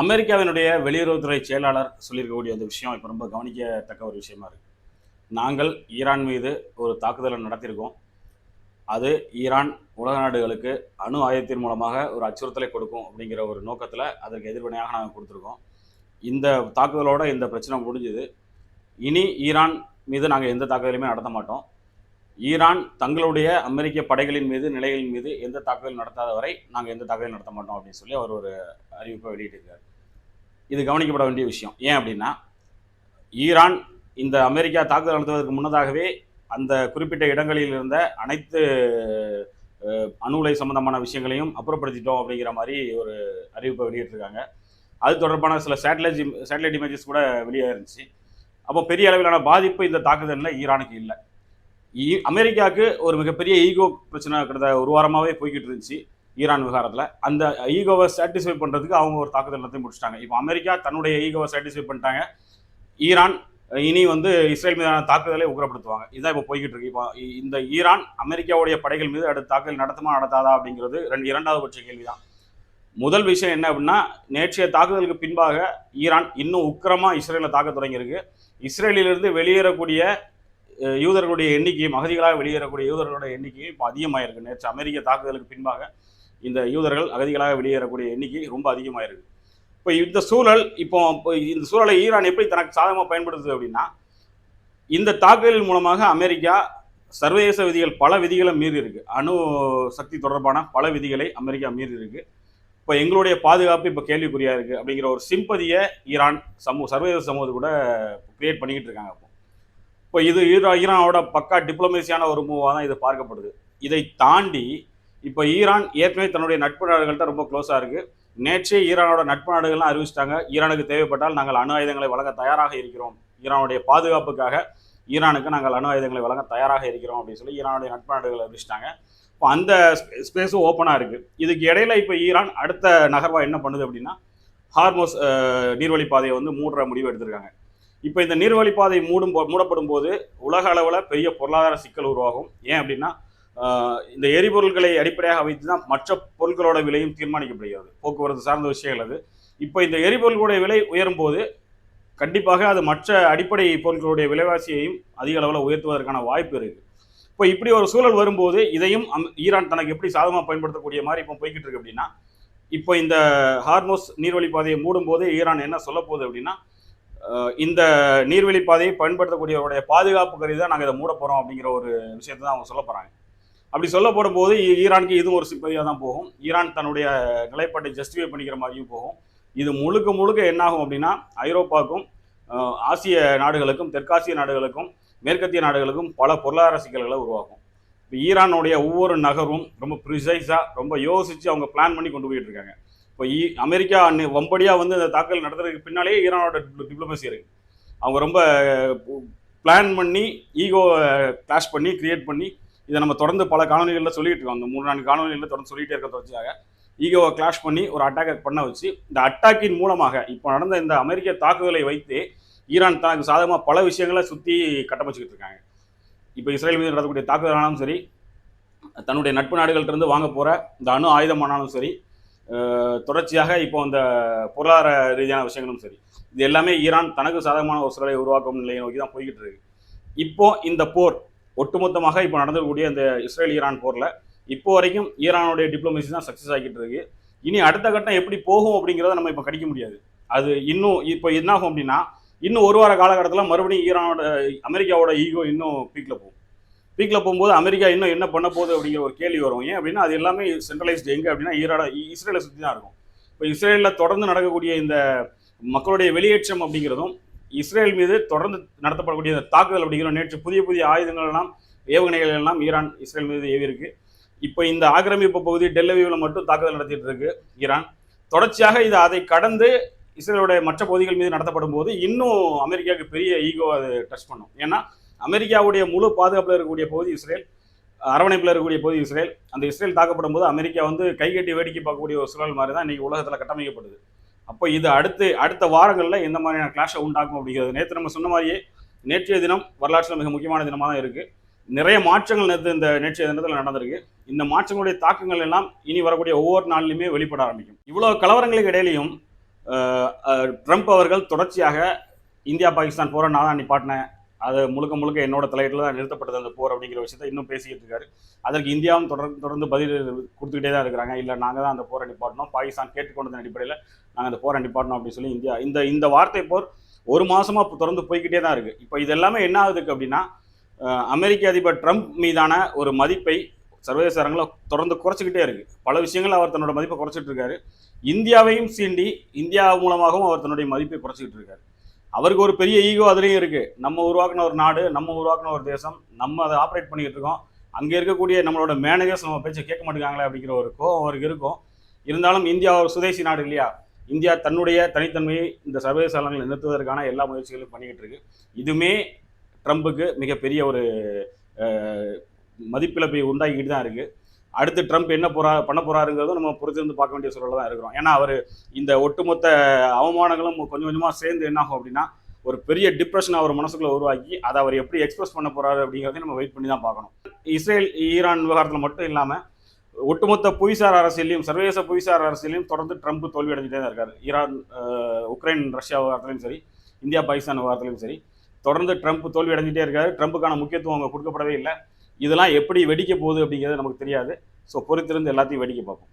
அமெரிக்காவினுடைய வெளியுறவுத்துறை செயலாளர் சொல்லியிருக்கக்கூடிய அந்த விஷயம் இப்போ ரொம்ப கவனிக்கத்தக்க ஒரு விஷயமா இருக்குது நாங்கள் ஈரான் மீது ஒரு தாக்குதலை நடத்தியிருக்கோம். அது ஈரான் உலக நாடுகளுக்கு அணு ஆயுதத்தின் மூலமாக ஒரு அச்சுறுத்தலை கொடுக்கும் அப்படிங்கிற ஒரு நோக்கத்தில் அதற்கு எதிர்வினையாக நாங்கள் கொடுத்துருக்கோம். இந்த தாக்குதலோட இந்த பிரச்சனை முடிஞ்சுது. இனி ஈரான் மீது நாங்கள் எந்த தாக்குதலையுமே நடத்த மாட்டோம். ஈரான் தங்களுடைய அமெரிக்க படைகளின் மீது நிலைகளின் மீது எந்த தாக்குதல் நடத்தாத வரை நாங்கள் எந்த தாக்குதலும் நடத்த மாட்டோம் அப்படின்னு சொல்லி அவர் ஒரு அறிவிப்பை வெளியிட்டிருக்கார். இது கவனிக்கப்பட வேண்டிய விஷயம். ஏன் அப்படின்னா ஈரான் இந்த அமெரிக்கா தாக்குதல் நடத்துவதற்கு முன்னதாகவே அந்த குறிப்பிட்ட இடங்களில் இருந்த அனைத்து அணு உலை சம்பந்தமான விஷயங்களையும் அப்புறப்படுத்திட்டோம் அப்படிங்கிற மாதிரி ஒரு அறிவிப்பை வெளியிட்டிருக்காங்க. அது தொடர்பான சில சேட்டலைட் சேட்டலைட் இமேஜஸ் கூட வெளியே இருந்துச்சு அப்போ பெரிய அளவிலான பாதிப்பு இந்த தாக்குதலில் ஈரானுக்கு இல்லை. அமெரிக்காவுக்கு ஒரு மிகப்பெரிய ஈகோ பிரச்சனை கிட்ட ஒரு வாரமாகவே போய்கிட்டு இருந்துச்சு ஈரான் விவகாரத்தில். அந்த ஈகோவை சாட்டிஸ்ஃபை பண்ணுறதுக்கு அவங்க ஒரு தாக்குதல் எல்லாத்தையும் முடிச்சிட்டாங்க. இப்போ அமெரிக்கா தன்னுடைய ஈகோவை சாட்டிஸ்ஃபை பண்ணிட்டாங்க. ஈரான் இனி வந்து இஸ்ரேல் மீதான தாக்குதலை உக்கரப்படுத்துவாங்க. இதுதான் இப்போ போய்கிட்டு இருக்கு. இப்போ இந்த ஈரான் அமெரிக்காவுடைய படைகள் மீது அடுத்த தாக்குதல் நடத்துமா நடத்தாதா அப்படிங்கிறது ரெண்டு இரண்டாவது பட்ச கேள்விதான். முதல் விஷயம் என்ன அப்படின்னா நேற்றைய தாக்குதலுக்கு பின்பாக ஈரான் இன்னும் உக்கிரமாக இஸ்ரேலில் தாக்க தொடங்கியிருக்கு. இஸ்ரேலிலிருந்து வெளியேறக்கூடிய யூதர்களுடைய எண்ணிக்கையும் அகதிகளாக வெளியேறக்கூடிய யூதர்களுடைய எண்ணிக்கையும் இப்போ அதிகமாயிருக்கு. நேற்று அமெரிக்க தாக்குதலுக்கு பின்பாக இந்த யூதர்கள் அகதிகளாக வெளியேறக்கூடிய எண்ணிக்கை ரொம்ப அதிகமாயிருக்கு. இப்போ இந்த சூழல் இப்போ இப்போ இந்த சூழலை ஈரான் எப்படி தனக்கு சாதகமாக பயன்படுத்துது அப்படின்னா இந்த தாக்குதலின் மூலமாக அமெரிக்கா சர்வதேச விதிகள் பல விதிகளை மீறி இருக்கு. அணு சக்தி தொடர்பான பல விதிகளை அமெரிக்கா மீறி இருக்கு. இப்போ எங்களுடைய பாதுகாப்பு இப்போ கேள்விக்குறியா இருக்கு அப்படிங்கிற ஒரு சிம்பதியை ஈரான் சமூக சர்வதேச சமூகத்தை கூட கிரியேட் பண்ணிக்கிட்டு இருக்காங்க. இப்போ இது ஈரானோட பக்கா டிப்ளமேசியான ஒரு மூவாக தான் இது பார்க்கப்படுது. இதை தாண்டி இப்போ ஈரான் ஏற்கனவே தன்னுடைய நட்பு நாடுகள்கிட்ட ரொம்ப க்ளோஸாக இருக்குது நேற்றே ஈரானோட நட்பு நாடுகள்லாம் அறிவிச்சிட்டாங்க. ஈரானுக்கு தேவைப்பட்டால் நாங்கள் அணு ஆயுதங்களை வழங்க தயாராக இருக்கிறோம். ஈரானுடைய பாதுகாப்புக்காக ஈரானுக்கு நாங்கள் அணு ஆயுதங்களை வழங்க தயாராக இருக்கிறோம் அப்படின்னு சொல்லி ஈரானுடைய நட்பு நாடுகள் அறிவிச்சிட்டாங்க. இப்போ அந்த ஸ்பேஸும் ஓப்பனாக இருக்குது இதுக்கு இடையில இப்போ ஈரான் அடுத்த நகர்வாக என்ன பண்ணுது அப்படின்னா ஹார்மோஸ் நீர்வழி பாதையை வந்து மூடுற முடிவு எடுத்திருக்காங்க. இப்போ இந்த நீர்வழிப்பாதை மூடும் மூடப்படும் போது உலக அளவில் பெரிய பொருளாதார சிக்கல் உருவாகும். ஏன் அப்படின்னா இந்த எரிபொருட்களை அடிப்படையாக வைத்து தான் மற்ற பொருட்களோட விலையும் தீர்மானிக்கப்படுகிறது. போக்குவரத்து சார்ந்த விஷயங்கள் அது. இப்போ இந்த எரிபொருட்களுடைய விலை உயரும் போது கண்டிப்பாக அது மற்ற அடிப்படை பொருட்களுடைய விலைவாசியையும் அதிக அளவில் உயர்த்துவதற்கான வாய்ப்பு இருக்குது இப்போ இப்படி ஒரு சூழல் வரும்போது இதையும் அம்- ஈரான் தனக்கு எப்படி சாதகமாக பயன்படுத்தக்கூடிய மாதிரி இப்போ போய்கிட்டு இருக்கு அப்படின்னா இப்போ இந்த ஹார்மோஸ் நீர்வழிப்பாதையை மூடும்போது ஈரான் என்ன சொல்ல போகுது அப்படின்னா இந்த நீர்வழி பாதையை பயன்படுத்தக்கூடியவருடைய பாதுகாப்பு கருதி தான் நாங்கள் இதை மூட போகிறோம் அப்படிங்கிற ஒரு விஷயத்தை தான் அவங்க சொல்ல போகிறாங்க அப்படி சொல்ல போடும்போது ஈரானுக்கு இதுவும் ஒரு சிப்பதியாக தான் போகும். ஈரான் தன்னுடைய நிலைப்பாட்டை ஜஸ்டிஃபை பண்ணிக்கிற மாதிரியும் போகும். இது முழுக்க முழுக்க என்னாகும் அப்படின்னா ஐரோப்பாவுக்கும் ஆசிய நாடுகளுக்கும் தெற்காசிய நாடுகளுக்கும் மேற்கத்திய நாடுகளுக்கும் பல பொருளாதார சிக்கல்களை உருவாக்கும். இப்போ ஈரானுடைய ஒவ்வொரு நகரும் ரொம்ப ப்ரிசைஸாக ரொம்ப யோசித்து அவங்க பிளான் பண்ணி கொண்டு போயிட்டு இருக்காங்க. இப்போ ஈ அமெரிக்கா அன்னை- வம்படியாக வந்து இந்த தாக்கல் நடத்துறதுக்கு பின்னாலே ஈரானோட டிப்ளமசி இருக்கு. அவங்க ரொம்ப பிளான் பண்ணி ஈகோ கிளாஷ் பண்ணி கிரியேட் பண்ணி இதை நம்ம தொடர்ந்து பல காணொலிகளில் சொல்லிட்டு இருக்கோம். அந்த மூணு நான்கு காணொலிகளில் தொடர்ந்து சொல்லிகிட்டே இருக்க தொடர்ச்சியாக ஈகோவை கிளாஷ் பண்ணி ஒரு அட்டாக் பண்ண வச்சு இந்த அட்டாக்கின் மூலமாக இப்போ நடந்த இந்த அமெரிக்க தாக்குதலை வைத்து ஈரான் தனக்கு சாதகமாக பல விஷயங்களை சுற்றி கட்டமைச்சிக்கிட்டு இருக்காங்க. இப்போ இஸ்ரேல் மீது நடத்தக்கூடிய தாக்குதலானாலும் சரி தன்னுடைய நட்பு நாடுகள்கிட்ட இருந்து வாங்க போகிற இந்த அணு ஆயுதமானாலும் சரி தொடர்ச்சியாக இப்போ அந்த பொருளாதார ரீதியான விஷயங்களும் சரி இது எல்லாமே ஈரான் தனக்கு சாதகமான ஒரு சூழலை உருவாக்கும் நிலையை நோக்கி தான் போய்கிட்டு இருக்கு. இப்போ இந்த போர் ஒட்டுமொத்தமாக இப்போ நடந்திருக்கக்கூடிய இந்த இஸ்ரேல் ஈரான் போரில் இப்போ வரைக்கும் ஈரானுடைய டிப்ளமசி தான் சக்ஸஸ் ஆகிட்டு இருக்கு. இனி அடுத்த கட்டம் எப்படி போகும் அப்படிங்கிறத நம்ம இப்போ கணிக்க முடியாது. அது இன்னும் இப்போ என்னாகும் அப்படின்னா இன்னும் ஒரு வார காலகட்டத்தில் மறுபடியும் ஈரானோட அமெரிக்காவோட ஈகோ இன்னும் பீக்கில் போகும். பீக்கில் போகும்போது அமெரிக்கா இன்னும் என்ன பண்ண போகுது அப்படிங்கிற ஒரு கேள்வி வரும். ஏன் அப்படின்னா அது எல்லாமே சென்ட்ரலைஸ்டு எங்கே அப்படின்னா ஈராட இஸ்ரேலை சுற்றி தான் இருக்கும். இப்போ இஸ்ரேலில் தொடர்ந்து நடக்கக்கூடிய இந்த மக்களுடைய வெளியேற்றம் அப்படிங்கிறதும் இஸ்ரேல் மீது தொடர்ந்து நடத்தப்படக்கூடிய இந்த தாக்குதல் அப்படிங்கிற நேற்று புதிய புதிய ஆயுதங்கள் எல்லாம் ஏவுகணைகள் எல்லாம் ஈரான் இஸ்ரேல் மீது ஏவியிருக்கு இப்போ இந்த ஆக்கிரமிப்பு பகுதி டெல்லவியில் மட்டும் தாக்குதல் நடத்திட்டு இருக்கு ஈரான். தொடர்ச்சியாக இது அதை கடந்து இஸ்ரேலுடைய மற்ற பகுதிகள் மீது நடத்தப்படும் போது இன்னும் அமெரிக்காவுக்கு பெரிய ஈகோ அது டச் பண்ணும். ஏன்னா அமெரிக்காவுடைய முழு பாதுகாப்பில் இருக்கக்கூடிய பகுதி இஸ்ரேல் அரவணைப்பில் இருக்கக்கூடிய பகுதி இஸ்ரேல். அந்த இஸ்ரேல் தாக்கப்படும் போது அமெரிக்கா வந்து கைகட்டி வேடிக்கை பார்க்கக்கூடிய ஒரு சூழல் மாதிரி தான் இன்னைக்கு உலகத்தில் கட்டமைக்கப்படுது. அப்போ இது அடுத்து அடுத்த வாரங்களில் எந்த மாதிரியான கிளாஷை உண்டாக்கும் அப்படிங்கிறது நேற்று நம்ம சொன்ன மாதிரியே நேற்றைய தினம் வரலாற்றில் மிக முக்கியமான தினமாக தான் இருக்குது நிறைய மாற்றங்கள் நேற்று இந்த நேற்றைய தினத்தில் நடந்திருக்கு. இந்த மாற்றங்களுடைய தாக்கங்கள் எல்லாம் இனி வரக்கூடிய ஒவ்வொரு நாளிலுமே வெளிப்பட ஆரம்பிக்கும். இவ்வளோ கலவரங்களுக்கு இடையிலையும் ட்ரம்ப் அவர்கள் தொடர்ச்சியாக இந்தியா பாகிஸ்தான் போகிற நான் தான் நிப்பாட்டினேன். அது முழுக்க முழுக்க என்னோட தலையீட்டில் தான் நிறுத்தப்பட்டது அந்த போர் அப்படிங்கிற விஷயத்தை இன்னும் பேசிக்கிட்டு இருக்காரு. அதற்கு இந்தியாவும் தொடர்ந்து தொடர்ந்து பதில் கொடுத்துக்கிட்டே தான் இருக்கிறாங்க. இல்லை நாங்கள் தான் அந்த போரை நிப்பாட்டணும். பாகிஸ்தான் கேட்டுக்கொண்டதன் அடிப்படையில் நாங்கள் அந்த போரை நிப்பாட்டணும் அப்படின்னு சொல்லி இந்தியா இந்த இந்த வார்த்தை போர் ஒரு மாதமாக தொடர்ந்து போய்க்கிட்டே தான் இருக்குது இப்போ இது எல்லாமே என்ன ஆகுதுக்கு அப்படின்னா அமெரிக்க அதிபர் ட்ரம்ப் மீதான ஒரு மதிப்பை சர்வதேச அரங்கில் தொடர்ந்து குறைச்சிக்கிட்டே இருக்கு. பல விஷயங்கள் அவர் தன்னோட மதிப்பை குறைச்சிட்டு இருக்காரு. இந்தியாவையும் சீண்டி இந்தியா மூலமாகவும் அவர் தன்னுடைய மதிப்பை குறைச்சிக்கிட்டு இருக்காரு. அவருக்கு ஒரு பெரிய ஈகோ அதுலேயும் இருக்குது நம்ம உருவாக்கின ஒரு நாடு நம்ம உருவாக்கின ஒரு தேசம் நம்ம அதை ஆப்ரேட் பண்ணிக்கிட்டு இருக்கோம். அங்கே இருக்கக்கூடிய நம்மளோட மேனேஜர்ஸ் நம்ம பேச்சை கேட்க மாட்டேங்காங்களே அப்படிங்கிற ஒரு கோவம் அவருக்கு இருக்கும். இருந்தாலும் இந்தியா ஒரு சுதேசி நாடு இல்லையா? இந்தியா தன்னுடைய தனித்தன்மையை இந்த சர்வதேச அளவில் நிறுத்துவதற்கான எல்லா முயற்சிகளும் பண்ணிக்கிட்டு இருக்கு. இதுவுமே ட்ரம்புக்கு மிகப்பெரிய ஒரு மதிப்பிழப்பை உண்டாக்கிட்டு தான் இருக்குது அடுத்து ட்ரம்ப் என்ன போறா பண்ண போறாருங்கிறதும் நம்ம பொறுத்திருந்து பார்க்க வேண்டிய சூழல்ல தான் இருக்கிறோம். ஏன்னா அவர் இந்த ஒட்டுமொத்த அவமானங்களும் கொஞ்சம் கொஞ்சமாக சேர்ந்து என்ன ஆகும் அப்படின்னா ஒரு பெரிய டிப்ரெஷன் அவர் மனசுக்குள்ள உருவாக்கி அதை அவர் எப்படி எக்ஸ்பிரஸ் பண்ண போறாரு அப்படிங்கிறதையும் நம்ம வெயிட் பண்ணி தான் பார்க்கணும். இஸ்ரேல் ஈரான் விவகாரத்தில் மட்டும் இல்லாமல் ஒட்டுமொத்த புவிசார் அரசியலையும் சர்வதேச புவிசார் அரசியலையும் தொடர்ந்து ட்ரம்ப் தோல்வி அடைஞ்சிட்டே தான் இருக்காரு. ஈரான் உக்ரைன் ரஷ்யா விவகாரத்துலையும் சரி இந்தியா பாகிஸ்தான் விவகாரத்துலையும் சரி தொடர்ந்து ட்ரம்ப் தோல்வி அடைஞ்சிட்டே இருக்காரு. ட்ரம்ப்புக்கான முக்கியத்துவம் அங்கே கொடுக்கப்படவே இல்லை. இதெல்லாம் எப்படி வெடிக்க போகுது அப்படிங்கிறது நமக்கு தெரியாது. ஸோ பொறுத்திருந்து எல்லாத்தையும் வெடிக்க பார்ப்போம்.